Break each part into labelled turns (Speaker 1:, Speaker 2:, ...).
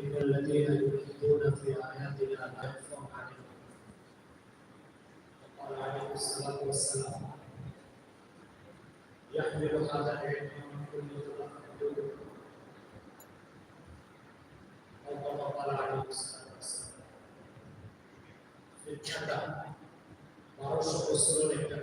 Speaker 1: إن الذين يلحدون في آياتنا لا يخفى عليهم. وقال عليه الصلاة والسلام يحمل هذا العلم من كل تلقى أو قال عليه الصلاة والسلام في الجنة ورشد السنة من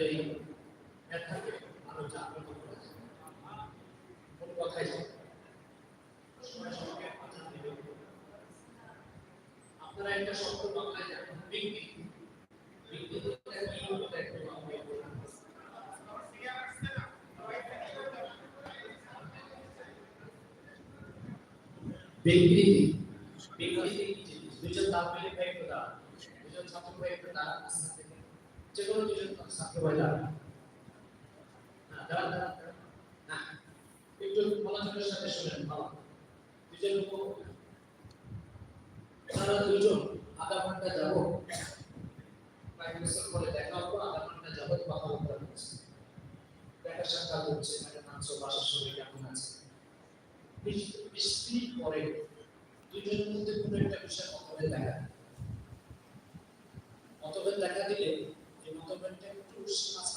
Speaker 1: এই ব্যথাকে আরও জাগ্রত করে দেন কোন কথাই সময় সঙ্গে আচার দিবেন আপনারা একটা শব্দ বাংলায় জানেন বাংলায় বলুন। বিকৃতি বিকৃতি দুজন দাম মিলে ভাই খোদা দুজন ছাত্র ভাই খোদা যে কোনো দুজন ছাত্র ভাই দাঁড়ান না, একটু মনোযোগের সাথে শুনেন ভালো দুজন তারা দুজন আধা ঘণ্টা যাব প্রায় বছর পরে দেখা হলো, আধা ঘণ্টা যাবত কথাবার্তা হচ্ছে দেখা সাক্ষাৎ হচ্ছে, ম্যাডাম আছো বাসার সবাই কেমন আছে? বিশ পরে দুজনের মধ্যে কোনো একটা বিষয় মতভেদ দেখা। মতভেদ দেখা দিলে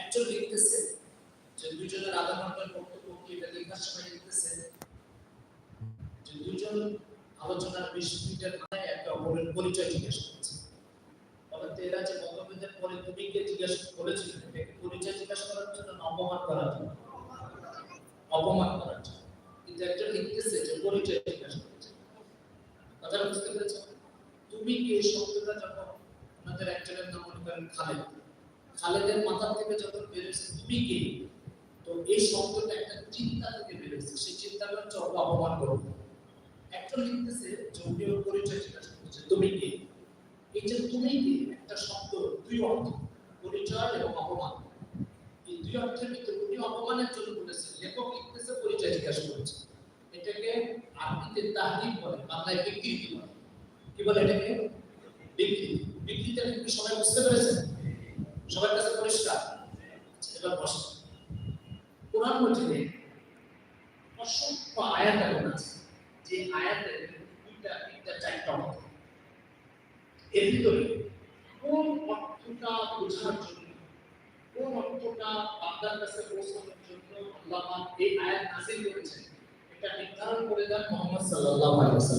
Speaker 1: একজন লিখতেছে, যে কি এটা লেখার সময় লিখতেছে যে দুজন আলোচনার বিশ মিনিটের মাথায় একটা অপরের পরিচয় জিজ্ঞেস যে মতভেদের পরে তুমি কে জিজ্ঞেস করেছিল এটাকে পরিচয় জিজ্ঞাসা করার জন্য অপমান করার জন্য? অপমান করার জন্য। কিন্তু একজন লিখতেছে যে পরিচয় করছে। বুঝতে পেরেছ? তুমি কি এই শব্দটা যখন ওনাদের একজনের নাম মনে করেন খালেদ খালেদের মাথা থেকে যখন বেরোছে তুমি কে? তো এই শব্দটা একটা চিন্তা থেকে বেরোছে সেই চিন্তাটা হচ্ছে অপমান করব। একজন লিখতেছে যে ওর পরিচয় জিজ্ঞাসা করছে তুমি কি? এই যে তুমি কি একটা শব্দ, দুই অর্থ, পরিচয় এবং অপমান। এই দুই অর্থের ভিতরে উনি অপমানের জন্য বলেছেন, লেখক লিখতেছে, পরিচয় জিজ্ঞাসা করেছে। এটাকে আরবিতে তাহরিম বলে, বাংলায় বিকৃতি বলে। কি বলে এটাকে? বিকৃতি। বিকৃতিটা কি সবাই বুঝতে পেরেছেন? সবার কাছে পরিষ্কার। এবার বসে কোরআন মজিদে অসংখ্য আয়াত এমন আছে যে আয়াতের দুইটা তিনটা, চারটা অর্থ। এর ভিতরে কোন অর্থটা বোঝার জন্য, কোন অর্থটা বান্দার কাছে পৌঁছানোর জন্য আল্লাহ এই আয়াত নাযিল করেছেন, এটা নির্ধারণ করে দেন মোহাম্মদ সাল্লাল্লাহু